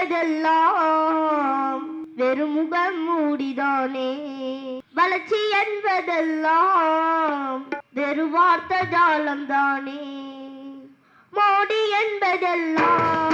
என்பதெல்லாம் வெறும் முகம் மூடிதானே. வளர்ச்சி என்பதெல்லாம் வெறும் வார்த்தை ஜாலம்தானே. மோடி என்பதெல்லாம்